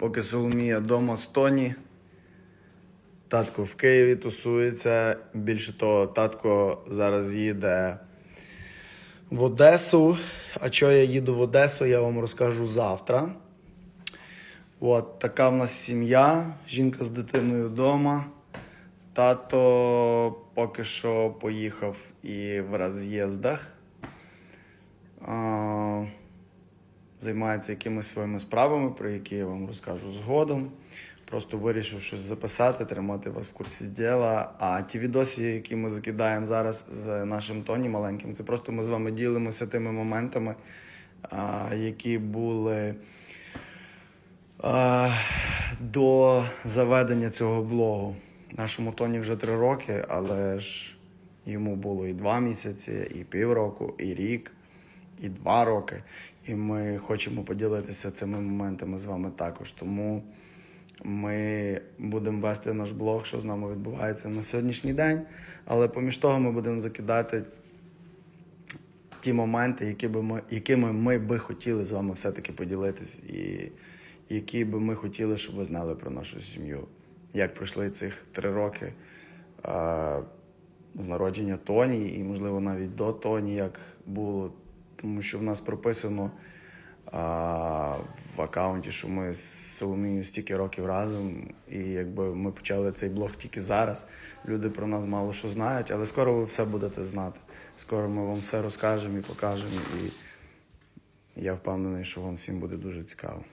Поки Соломія вдома з Тоні. Татко в Києві тусується. Більше того, татко зараз їде в Одесу. А чого я їду в Одесу, я вам розкажу завтра. От така в нас сім'я, жінка з дитиною вдома. Тато поки що поїхав і в роз'їздах. Займається якимись своїми справами, про які я вам розкажу згодом. Просто вирішив щось записати, тримати вас в курсі діла. А ті відоси, які ми закидаємо зараз з нашим Тоні маленьким, це просто ми з вами ділимося тими моментами, які були до заведення цього блогу. Нашому Тоні вже три роки, але ж йому було і два місяці, і півроку, і рік, і два роки. І ми хочемо поділитися цими моментами з вами також. Тому ми будемо вести наш блог, що з нами відбувається на сьогоднішній день. Але поміж того ми будемо закидати ті моменти, які би ми, якими ми би хотіли з вами все-таки поділитись, і які би ми хотіли, щоб ви знали про нашу сім'ю. Як пройшли цих три роки а, з народження Тоні, і, можливо, навіть до Тоні, як було. Тому що в нас прописано а, в аккаунті, що ми з Соломією стільки років разом, і якби ми почали цей блог тільки зараз. Люди про нас мало що знають, але скоро ви все будете знати. Скоро ми вам все розкажемо і покажемо. І я впевнений, що вам всім буде дуже цікаво.